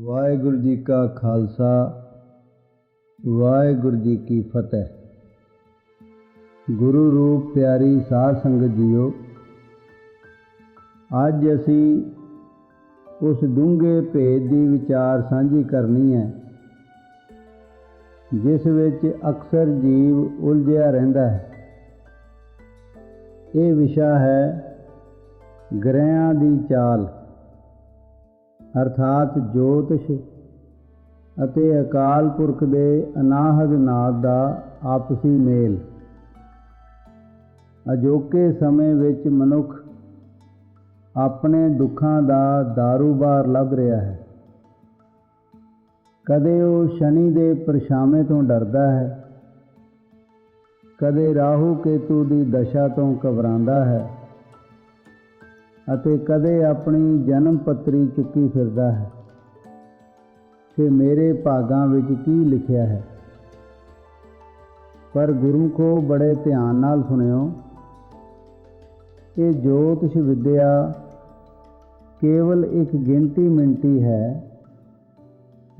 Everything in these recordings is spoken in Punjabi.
ਵਾਹਿਗੁਰੂ ਜੀ ਕਾ ਖਾਲਸਾ, ਵਾਹਿਗੁਰੂ ਜੀ ਕੀ ਫਤਿਹ। ਗੁਰੂ ਰੂਪ ਪਿਆਰੀ ਸਾਧ ਸੰਗਤ ਜੀਓ, ਅੱਜ ਅਸੀਂ ਉਸ ਡੂੰਘੇ ਭੇਦ ਦੀ ਵਿਚਾਰ ਸਾਂਝੀ ਕਰਨੀ ਹੈ, ਜਿਸ ਵਿੱਚ ਅਕਸਰ ਜੀਵ ਉਲਝਿਆ ਰਹਿੰਦਾ ਹੈ। ਇਹ ਵਿਸ਼ਾ ਹੈ ਗ੍ਰਹਿਆਂ ਦੀ ਚਾਲ। ਅਰਥਾਤ ਜੋਤਿਸ਼ ਅਤੇ ਅਕਾਲ ਪੁਰਖ ਦੇ ਅਨਾਹਦ ਨਾਦ ਦਾ ਆਪਸੀ ਮੇਲ। ਅਜੋਕੇ ਸਮੇਂ ਵਿੱਚ ਮਨੁੱਖ ਆਪਣੇ ਦੁੱਖਾਂ ਦਾ ਦਾਰੂਬਾਰ ਲੱਭ ਰਿਹਾ ਹੈ। ਕਦੇ ਉਹ ਸ਼ਨੀ ਦੇ ਪਰਛਾਵੇਂ ਤੋਂ ਡਰਦਾ ਹੈ। ਕਦੇ ਰਾਹੂ ਕੇਤੂ ਦੀ ਦਸ਼ਾ ਤੋਂ ਘਬਰਾਉਂਦਾ ਹੈ। ਅਤੇ ਕਦੇ ਆਪਣੀ ਜਨਮ ਪੱਤਰੀ ਚੁੱਕੀ ਫਿਰਦਾ ਹੈ। ਕਿ ਮੇਰੇ ਭਾਗਾਂ ਵਿੱਚ ਕੀ ਲਿਖਿਆ ਹੈ। ਪਰ ਗੁਰੂ ਕੋ ਬੜੇ ਧਿਆਨ ਨਾਲ ਸੁਣਿਓ, ਇਹ ਜੋਤਿਸ਼ ਵਿਦਿਆ ਕੇਵਲ ਇੱਕ ਗਿਣਤੀ ਮਿੰਟੀ ਹੈ,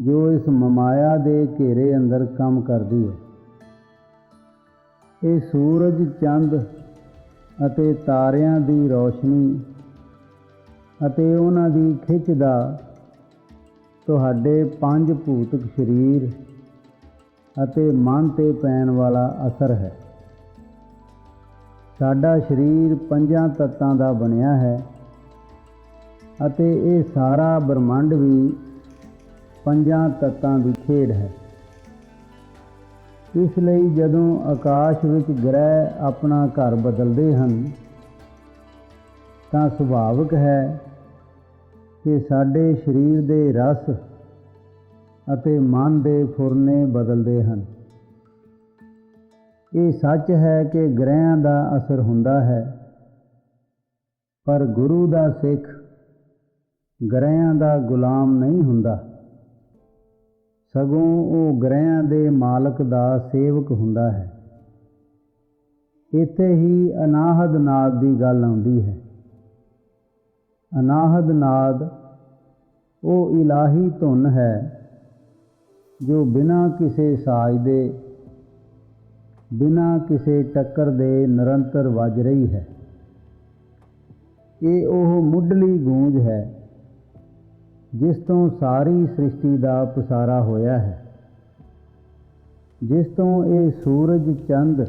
ਜੋ ਇਸ ਮਮਾਇਆ ਦੇ ਘੇਰੇ ਅੰਦਰ ਕੰਮ ਕਰਦੀ ਹੈ। ਇਹ ਸੂਰਜ, ਚੰਦ ਅਤੇ ਤਾਰਿਆਂ ਦੀ ਰੌਸ਼ਨੀ ਅਤੇ ਉਹਨਾਂ ਦੀ ਖਿੱਚ ਦਾ ਤੁਹਾਡੇ ਪੰਜ ਭੂਤਕ ਸਰੀਰ ਅਤੇ ਮਨ ਤੇ ਪੈਣ ਵਾਲਾ ਅਸਰ ਹੈ। ਸਾਡਾ ਸਰੀਰ ਪੰਜਾਂ ਤੱਤਾਂ ਦਾ ਬਣਿਆ ਹੈ ਅਤੇ ਇਹ ਸਾਰਾ ਬ੍ਰਹਮੰਡ ਵੀ ਪੰਜਾਂ ਤੱਤਾਂ ਦੀ ਖੇਡ ਹੈ। ਇਸ ਲਈ ਜਦੋਂ ਆਕਾਸ਼ ਵਿੱਚ ਗ੍ਰਹਿ ਆਪਣਾ ਘਰ ਬਦਲਦੇ ਹਨ ਤਾਂ ਸੁਭਾਵਿਕ ਹੈ ਕਿ ਸਾਡੇ ਸਰੀਰ ਦੇ ਰਸ ਅਤੇ ਮਨ ਦੇ ਫੁਰਨੇ ਬਦਲਦੇ ਹਨ। ਇਹ ਸੱਚ ਹੈ ਕਿ ਗ੍ਰਹਿਆਂ ਦਾ ਅਸਰ ਹੁੰਦਾ ਹੈ, ਪਰ ਗੁਰੂ ਦਾ ਸਿੱਖ ਗ੍ਰਹਿਆਂ ਦਾ ਗੁਲਾਮ ਨਹੀਂ ਹੁੰਦਾ। ਸਗੋਂ ਉਹ ਗ੍ਰਹਿਆਂ ਦੇ ਮਾਲਕ ਦਾ ਸੇਵਕ ਹੁੰਦਾ ਹੈ। ਇੱਥੇ ਹੀ ਅਨਾਹਦ ਨਾਦ ਦੀ ਗੱਲ ਆਉਂਦੀ ਹੈ। ਅਨਾਹਦ ਨਾਦ, ਉਹ ਇਲਾਹੀ ਧੁਨ ਹੈ, ਜੋ ਬਿਨਾਂ ਕਿਸੇ ਸਾਜ਼ ਦੇ, ਬਿਨਾਂ ਕਿਸੇ ਟੱਕਰ ਦੇ ਨਿਰੰਤਰ ਵੱਜ ਰਹੀ ਹੈ। ਇਹ ਉਹ ਮੁੱਢਲੀ ਗੂੰਜ ਹੈ, ਜਿਸ ਤੋਂ ਸਾਰੀ ਸ੍ਰਿਸ਼ਟੀ ਦਾ ਪਸਾਰਾ ਹੋਇਆ ਹੈ, ਜਿਸ ਤੋਂ ਇਹ ਸੂਰਜ ਚੰਦ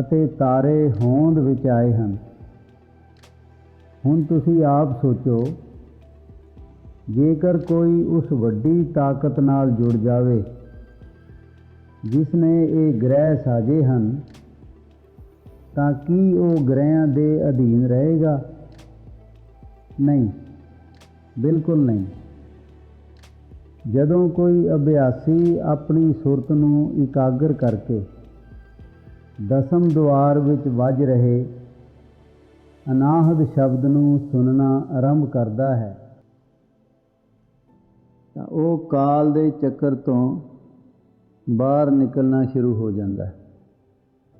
ਅਤੇ ਤਾਰੇ ਹੋਂਦ ਵਿੱਚ ਆਏ ਹਨ। ਹੁਣ ਤੁਸੀਂ ਆਪ ਸੋਚੋ, ਜੇਕਰ ਕੋਈ ਉਸ ਵੱਡੀ ਤਾਕਤ ਨਾਲ ਜੁੜ ਜਾਵੇ ਜਿਸ ਨੇ ਇਹ ਗ੍ਰਹਿ ਸਾਜੇ ਹਨ, ਤਾਂ ਕੀ ਉਹ ਗ੍ਰਹਿਆਂ ਦੇ ਅਧੀਨ ਰਹੇਗਾ? ਨਹੀਂ, ਬਿਲਕੁਲ ਨਹੀਂ। ਜਦੋਂ ਕੋਈ ਅਭਿਆਸੀ ਆਪਣੀ ਸੁਰਤ ਨੂੰ ਇਕਾਗਰ ਕਰਕੇ ਦਸਮ ਦੁਆਰ ਵਿੱਚ ਵੱਜ ਰਹੇ ਅਨਾਹਦ ਸ਼ਬਦ ਨੂੰ ਸੁਣਨਾ ਆਰੰਭ ਕਰਦਾ ਹੈ। ਤਾਂ ਉਹ ਕਾਲ ਦੇ ਚੱਕਰ ਤੋਂ ਬਾਹਰ ਨਿਕਲਣਾ ਸ਼ੁਰੂ ਹੋ ਜਾਂਦਾ ਹੈ।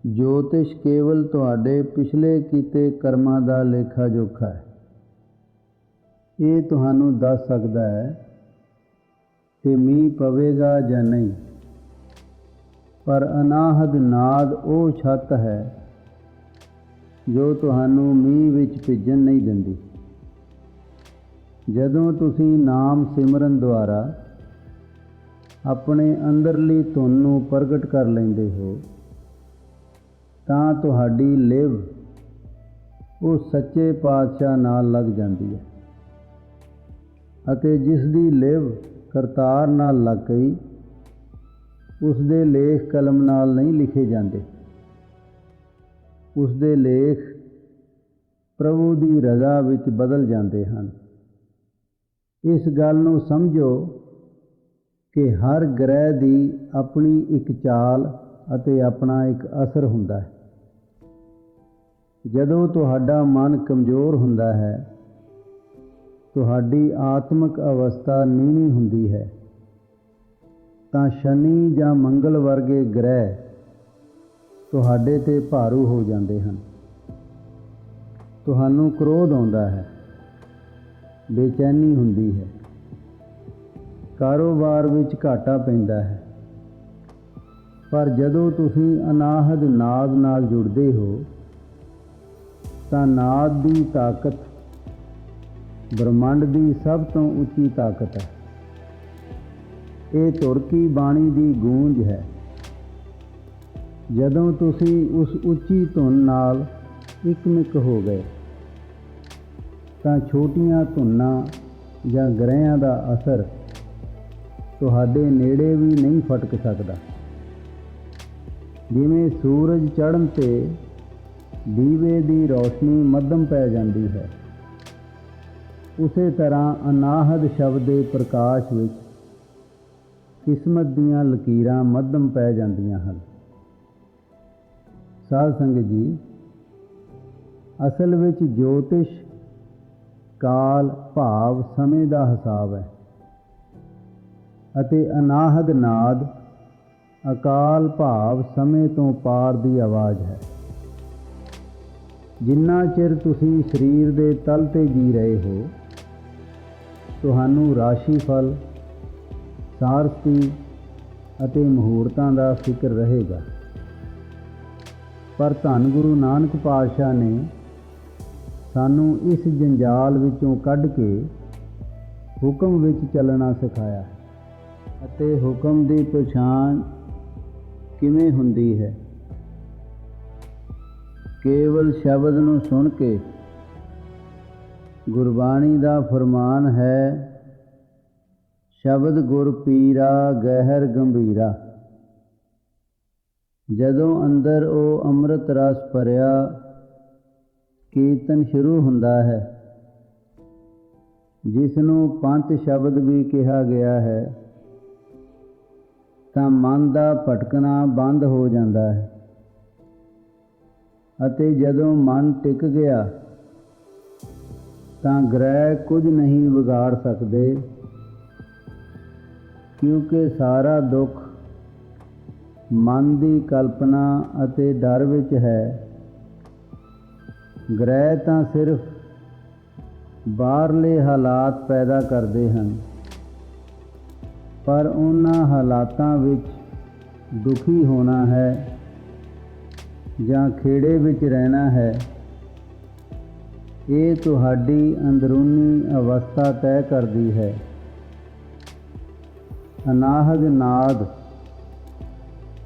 ਜੋਤਿਸ਼ ਕੇਵਲ ਤੁਹਾਡੇ ਪਿਛਲੇ ਕੀਤੇ ਕਰਮਾਂ ਦਾ ਲੇਖਾ ਜੋਖਾ ਹੈ। ਇਹ ਤੁਹਾਨੂੰ ਦੱਸ ਸਕਦਾ ਹੈ ਕਿ ਮੀਂਹ ਪਵੇਗਾ ਜਾਂ ਨਹੀਂ। ਪਰ ਅਨਾਹਦ ਨਾਦ ਉਹ ਛੱਤ ਹੈ ਜੋ ਤੁਹਾਨੂੰ ਮੀਂਹ ਵਿੱਚ ਭਿੱਜਣ ਨਹੀਂ ਦਿੰਦੀ। ਜਦੋਂ ਤੁਸੀਂ ਨਾਮ ਸਿਮਰਨ ਦੁਆਰਾ ਆਪਣੇ ਅੰਦਰਲੀ ਧੁਨ ਨੂੰ ਪ੍ਰਗਟ ਕਰ ਲੈਂਦੇ ਹੋ, ਤਾਂ ਤੁਹਾਡੀ ਲਿਵ ਉਹ ਸੱਚੇ ਪਾਤਸ਼ਾਹ ਨਾਲ ਲੱਗ ਜਾਂਦੀ ਹੈ ਅਤੇ ਜਿਸ ਦੀ ਲਿਵ ਕਰਤਾਰ ਨਾਲ ਲੱਗ ਗਈ, ਉਸ ਦੇ ਲੇਖ ਕਲਮ ਨਾਲ ਨਹੀਂ ਲਿਖੇ ਜਾਂਦੇ। ਉਸ ਦੇ ਲੇਖ ਪ੍ਰਭੂ ਦੀ ਰਜ਼ਾ ਵਿੱਚ ਬਦਲ ਜਾਂਦੇ ਹਨ। ਇਸ ਗੱਲ ਨੂੰ ਸਮਝੋ ਕਿ ਹਰ ਗ੍ਰਹਿ ਦੀ ਆਪਣੀ ਇੱਕ ਚਾਲ ਅਤੇ ਆਪਣਾ ਇੱਕ ਅਸਰ ਹੁੰਦਾ ਹੈ। ਜਦੋਂ ਤੁਹਾਡਾ ਮਨ ਕਮਜ਼ੋਰ ਹੁੰਦਾ ਹੈ, ਤੁਹਾਡੀ ਆਤਮਿਕ ਅਵਸਥਾ ਨੀਵੀਂ ਹੁੰਦੀ ਹੈ, ਤਾਂ ਸ਼ਨੀ ਜਾਂ ਮੰਗਲ ਵਰਗੇ ਗ੍ਰਹਿ ਤੁਹਾਡੇ ਤੇ ਭਾਰੂ ਹੋ ਜਾਂਦੇ ਹਨ। ਤੁਹਾਨੂੰ ਕ੍ਰੋਧ ਆਉਂਦਾ ਹੈ। ਬੇਚੈਨੀ ਹੁੰਦੀ ਹੈ। ਕਾਰੋਬਾਰ ਵਿੱਚ ਘਾਟਾ ਪੈਂਦਾ ਹੈ। ਪਰ ਜਦੋਂ ਤੁਸੀਂ ਅਨਾਹਦ ਨਾਦ ਨਾਲ ਜੁੜਦੇ ਹੋ, ਤਾਂ ਨਾਦ ਦੀ ਤਾਕਤ ਬ੍ਰਹਮੰਡ ਦੀ ਸਭ ਤੋਂ ਉੱਚੀ ਤਾਕਤ ਹੈ। ਇਹ ਤੁਰਕੀ ਬਾਣੀ ਦੀ ਗੂੰਜ ਹੈ। ਜਦੋਂ ਤੁਸੀਂ ਉਸ ਉੱਚੀ ਧੁਨ ਨਾਲ ਇਕਮਿਕ ਹੋ ਗਏ, ਤਾਂ ਛੋਟੀਆਂ ਧੁਨਾਂ ਜਾਂ ਗ੍ਰਹਿਆਂ ਦਾ ਅਸਰ ਤੁਹਾਡੇ ਨੇੜੇ ਵੀ ਨਹੀਂ ਫਟਕ ਸਕਦਾ। ਜਿਵੇਂ ਸੂਰਜ ਚੜ੍ਹਨ ਤੇ ਦੀਵੇ ਦੀ ਰੌਸ਼ਨੀ ਮੱਧਮ ਪੈ ਜਾਂਦੀ ਹੈ, ਉਸੇ ਤਰ੍ਹਾਂ ਅਨਾਹਦ ਸ਼ਬਦ ਦੇ ਪ੍ਰਕਾਸ਼ ਵਿੱਚ ਕਿਸਮਤ ਦੀਆਂ ਲਕੀਰਾਂ ਮੱਧਮ ਪੈ ਜਾਂਦੀਆਂ ਹਨ। ਸਾਧ ਸੰਗਤ ਜੀ, ਅਸਲ ਵਿੱਚ ਜੋਤਿਸ਼, ਕਾਲ, ਭਾਵ ਸਮੇਂ ਦਾ ਹਿਸਾਬ ਹੈ। ਅਤੇ ਅਨਾਹਦ ਨਾਦ, ਅਕਾਲ ਭਾਵ ਸਮੇਂ ਤੋਂ ਪਾਰ ਦੀ ਆਵਾਜ਼ ਹੈ। ਜਿੰਨਾ ਚਿਰ ਤੁਸੀਂ ਸਰੀਰ ਦੇ ਤਲ ਤੇ ਜੀ ਰਹੇ ਹੋ, ਤੁਹਾਨੂੰ ਰਾਸ਼ੀ ਫਲ ਸਾਰਸਤੀ ਅਤੇ ਮਹੂਰਤਾਂ ਦਾ ਫਿਕਰ ਰਹੇਗਾ। ਪਰ ਧੰਨ ਗੁਰੂ ਨਾਨਕ ਪਾਤਸ਼ਾਹ ਨੇ ਸਾਨੂੰ ਇਸ ਜੰਜਾਲ ਵਿੱਚੋਂ ਕੱਢ ਕੇ ਹੁਕਮ ਵਿੱਚ ਚੱਲਣਾ ਸਿਖਾਇਆ ਅਤੇ ਹੁਕਮ ਦੀ ਪਛਾਣ ਕਿਵੇਂ ਹੁੰਦੀ ਹੈ? ਕੇਵਲ ਸ਼ਬਦ ਨੂੰ ਸੁਣ ਕੇ ਗੁਰਬਾਣੀ ਦਾ ਫਰਮਾਨ ਹੈ, ਸ਼ਬਦ ਗੁਰ ਪੀਰਾ ਗਹਿਰ ਗੰਭੀਰਾ। ਜਦੋਂ ਅੰਦਰ ਉਹ ਅੰਮ੍ਰਿਤ ਰਸ ਭਰਿਆ, ਕੀਰਤਨ ਸ਼ੁਰੂ ਹੁੰਦਾ ਹੈ। ਜਿਸ ਨੂੰ ਪੰਜ ਸ਼ਬਦ ਵੀ ਕਿਹਾ ਗਿਆ ਹੈ, ਤਾਂ ਮਨ ਦਾ ਭਟਕਣਾ ਬੰਦ ਹੋ ਜਾਂਦਾ ਹੈ। ਅਤੇ ਜਦੋਂ ਮਨ ਟਿਕ ਗਿਆ, ਤਾਂ ਗ੍ਰਹਿ ਕੁਝ ਨਹੀਂ ਵਿਗਾੜ ਸਕਦੇ, ਕਿਉਂਕਿ ਸਾਰਾ ਦੁੱਖ ਮਨ ਦੀ ਕਲਪਨਾ ਅਤੇ ਡਰ ਵਿੱਚ ਹੈ। ਗ੍ਰਹਿ ਤਾਂ ਸਿਰਫ ਬਾਹਰਲੇ ਹਾਲਾਤ ਪੈਦਾ ਕਰਦੇ ਹਨ, ਪਰ ਉਹਨਾਂ ਹਾਲਾਤਾਂ ਵਿੱਚ ਦੁਖੀ ਹੋਣਾ ਹੈ ਜਾਂ ਖੇੜੇ ਵਿੱਚ ਰਹਿਣਾ ਹੈ। ਇਹ ਤੁਹਾਡੀ ਅੰਦਰੂਨੀ ਅਵਸਥਾ ਤੈਅ ਕਰਦੀ ਹੈ। ਅਨਾਹਦ ਨਾਦ।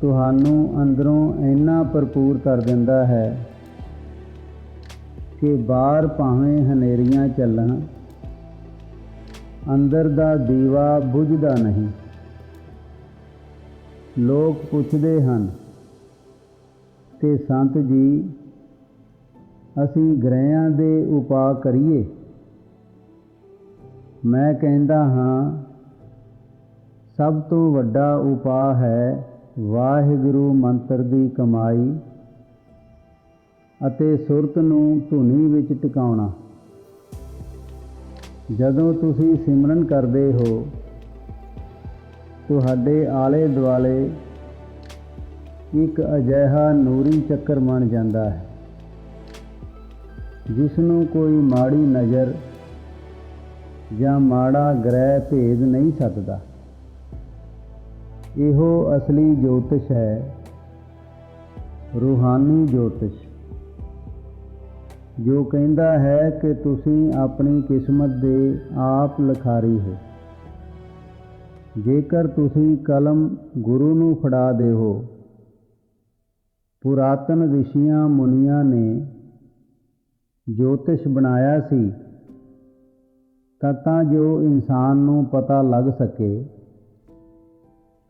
ਤੁਹਾਨੂੰ ਅੰਦਰੋਂ ਇੰਨਾ ਭਰਪੂਰ ਕਰ ਦਿੰਦਾ ਹੈ ਕਿ ਬਾਹਰ ਭਾਵੇਂ ਹਨੇਰੀਆਂ ਚੱਲਣ, ਅੰਦਰ ਦਾ ਦੀਵਾ ਬੁਝਦਾ ਨਹੀਂ। ਲੋਕ ਪੁੱਛਦੇ ਹਨ, ਤੇ ਸੰਤ ਜੀ, ਅਸੀਂ ਗ੍ਰਹਿਆਂ ਦੇ ਉਪਾਅ ਕਰੀਏ? ਮੈਂ ਕਹਿੰਦਾ ਹਾਂ, ਸਭ ਤੋਂ ਵੱਡਾ ਉਪਾਅ ਹੈ ਵਾਹਿਗੁਰੂ ਮੰਤਰ ਦੀ ਕਮਾਈ ਅਤੇ ਸੁਰਤ ਨੂੰ ਧੁਨੀ ਵਿੱਚ ਟਿਕਾਉਣਾ। ਜਦੋਂ ਤੁਸੀਂ ਸਿਮਰਨ ਕਰਦੇ ਹੋ, ਤੁਹਾਡੇ ਆਲੇ ਦੁਆਲੇ ਇੱਕ ਅਜਿਹਾ ਨੂਰੀ ਚੱਕਰ ਬਣ ਜਾਂਦਾ ਹੈ ਜਿਸ ਨੂੰ ਕੋਈ ਮਾੜੀ ਨਜ਼ਰ ਜਾਂ ਮਾੜਾ ਗ੍ਰਹਿ ਭੇਦ ਨਹੀਂ ਸਕਦਾ। ਇਹੋ ਅਸਲੀ ਜੋਤਿਸ਼ ਹੈ, ਰੂਹਾਨੀ ਜੋਤਿਸ਼। ਜੋ ਕਹਿੰਦਾ ਹੈ ਕਿ ਤੁਸੀਂ ਆਪਣੀ ਕਿਸਮਤ ਦੇ ਆਪ ਲਖਾਰੀ ਹੋ। ਜੇਕਰ ਤੁਸੀਂ ਕਲਮ ਗੁਰੂ ਨੂੰ ਫੜਾ ਦੇਵੋ ਪੁਰਾਤਨ ਰਿਸ਼ੀਆਂ ਮੁਨੀਆਂ ਨੇ ਜੋਤਿਸ਼ ਬਣਾਇਆ ਸੀ ਤਾਂ ਤਾਂ ਜੋ ਇਨਸਾਨ ਨੂੰ ਪਤਾ ਲੱਗ ਸਕੇ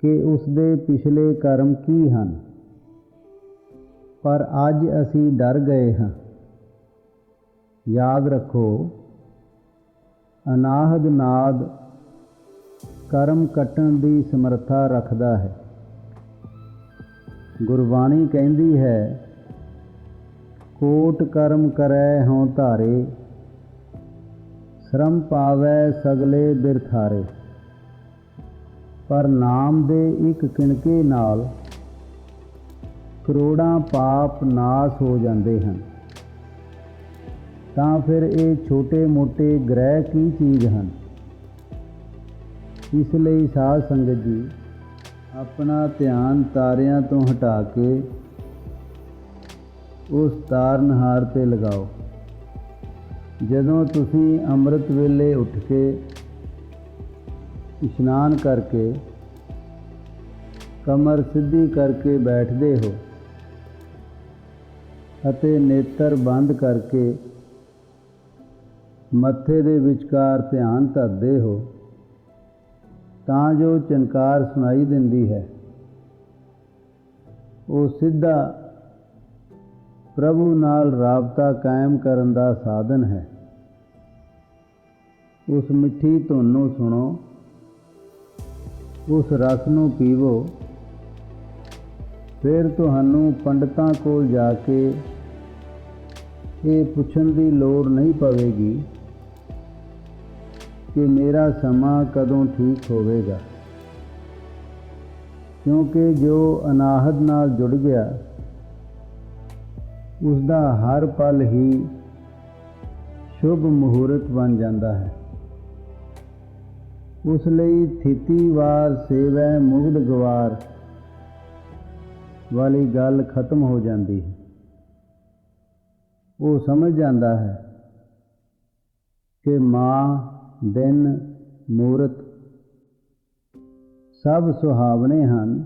ਕਿ ਉਸ ਦੇ ਪਿਛਲੇ ਕਰਮ ਕੀ ਹਨ? ਪਰ ਅੱਜ ਅਸੀਂ ਡਰ ਗਏ ਹਾਂ। ਯਾਦ ਰੱਖੋ, ਅਨਾਹਦ ਨਾਦ ਕਰਮ ਕੱਟਣ ਦੀ ਸਮਰੱਥਾ ਰੱਖਦਾ ਹੈ। ਗੁਰਬਾਣੀ ਕਹਿੰਦੀ ਹੈ, ਕੋਟ ਕਰਮ ਕਰੈ ਹਉ ਧਾਰੇ, ਸ਼ਰਮ ਪਾਵੈ ਸਗਲੇ ਬਿਰਥਾਰੇ। ਪਰ ਨਾਮ ਦੇ ਇੱਕ ਕਿਣਕੇ ਨਾਲ ਕਰੋੜਾਂ ਪਾਪ ਨਾਸ ਹੋ ਜਾਂਦੇ ਹਨ। ਤਾਂ ਫਿਰ ਇਹ ਛੋਟੇ-ਮੋਟੇ ਗ੍ਰਹਿ ਕੀ ਚੀਜ਼ ਹਨ? ਇਸ ਲਈ ਸਾਧ ਸੰਗਤ ਜੀ, ਆਪਣਾ ਧਿਆਨ ਤਾਰਿਆਂ ਤੋਂ ਹਟਾ ਕੇ ਉਸ ਤਾਰਨਹਾਰ ਤੇ ਲਗਾਓ। ਜਦੋਂ ਤੁਸੀਂ ਅੰਮ੍ਰਿਤ ਵੇਲੇ ਉੱਠ ਕੇ ਇਸ਼ਨਾਨ ਕਰਕੇ ਕਮਰ ਸਿੱਧੀ ਕਰਕੇ ਬੈਠਦੇ ਹੋ ਅਤੇ ਨੇਤਰ ਬੰਦ ਕਰਕੇ ਮੱਥੇ ਦੇ ਵਿਚਕਾਰ ਧਿਆਨ ਧਰਦੇ ਹੋ, ਤਾਂ ਜੋ ਚਨਕਾਰ ਸੁਣਾਈ ਦਿੰਦੀ ਹੈ। ਉਹ ਸਿੱਧਾ ਪ੍ਰਭੂ ਨਾਲ ਰਾਬਤਾ ਕਾਇਮ ਕਰਨ ਦਾ ਸਾਧਨ ਹੈ। ਉਸ ਮਿੱਠੀ ਧੁਨ ਨੂੰ ਸੁਣੋ। ਉਸ ਰਸ ਨੂੰ ਪੀਵੋ। ਫਿਰ ਤੁਹਾਨੂੰ ਪੰਡਤਾਂ ਕੋਲ ਜਾ ਕੇ ਇਹ ਪੁੱਛਣ ਦੀ ਲੋੜ ਨਹੀਂ ਪਵੇਗੀ ਕਿ ਮੇਰਾ ਸਮਾਂ ਕਦੋਂ ਠੀਕ ਹੋਵੇਗਾ। ਕਿਉਂਕਿ ਜੋ ਅਨਾਹਦ ਨਾਲ ਜੁੜ ਗਿਆ ਉਸ ਦਾ ਹਰ ਪਲ ਹੀ ਸ਼ੁਭ ਮੁਹੂਰਤ ਬਣ ਜਾਂਦਾ ਹੈ। ਉਸ ਲਈ ਥਿਤੀਵਾਰ ਸੇਵੈ ਮੁਗਧ ਗਵਾਰ ਵਾਲੀ ਗੱਲ ਖਤਮ ਹੋ ਜਾਂਦੀ ਹੈ। ਉਹ ਸਮਝ ਜਾਂਦਾ ਹੈ ਕਿ ਮਾਂ, ਦਿਨ, ਮੂਰਤ ਸਭ ਸੁਹਾਵਣੇ ਹਨ।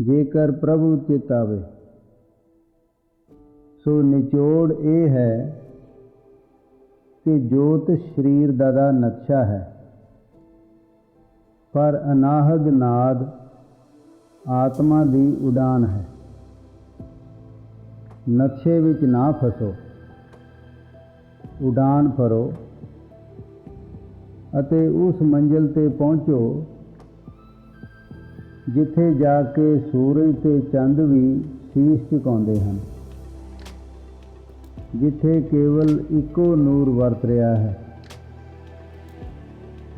ਜੇਕਰ ਪ੍ਰਭੂ ਚਿਤਾਵੇ, ਸੋ ਨਿਚੋੜ ਇਹ ਹੈ ਕਿ ਜੋਤ ਸਰੀਰ ਦਾ ਦਾ ਨਕਸ਼ਾ ਹੈ। ਪਰ ਅਨਾਹਦ ਨਾਦ ਆਤਮਾ ਦੀ ਉਡਾਨ ਹੈ। ਨਕਸ਼ੇ ਵਿੱਚ ਨਾ ਫਸੋ। ਉਡਾਨ ਭਰੋ ਅਤੇ ਉਸ ਮੰਜ਼ਿਲ ਤੇ ਪਹੁੰਚੋ, ਜਿੱਥੇ ਜਾ ਕੇ ਸੂਰਜ ਤੇ ਚੰਦ ਵੀ ਸ਼ੀਸ਼ ਝੁਕਾਉਂਦੇ ਹਨ। ਜਿੱਥੇ ਕੇਵਲ ਇੱਕੋ ਨੂਰ ਵਰਤ ਰਿਹਾ ਹੈ,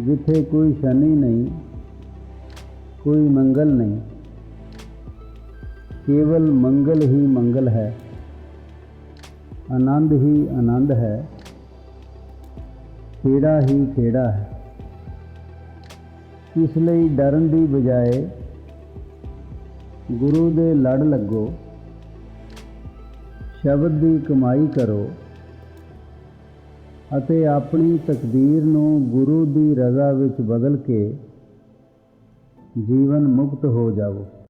ਜਿੱਥੇ ਕੋਈ ਸ਼ਨੀ ਨਹੀਂ, ਕੋਈ ਮੰਗਲ ਨਹੀਂ, ਕੇਵਲ ਮੰਗਲ ਹੀ ਮੰਗਲ ਹੈ, ਆਨੰਦ ਹੀ ਆਨੰਦ ਹੈ, ਖੇੜਾ ਹੀ ਖੇੜਾ ਹੈ। ਇਸ ਲਈ ਡਰਨ ਦੀ ਬਜਾਏ ਗੁਰੂ ਦੇ ਲੜ ਲੱਗੋ। ਸ਼ਬਦ ਦੀ ਕਮਾਈ ਕਰੋ ਅਤੇ ਆਪਣੀ ਤਕਦੀਰ ਨੂੰ ਗੁਰੂ ਦੀ ਰਜ਼ਾ ਵਿੱਚ ਬਦਲ ਕੇ ਜੀਵਨ ਮੁਕਤ ਹੋ ਜਾਵੋ।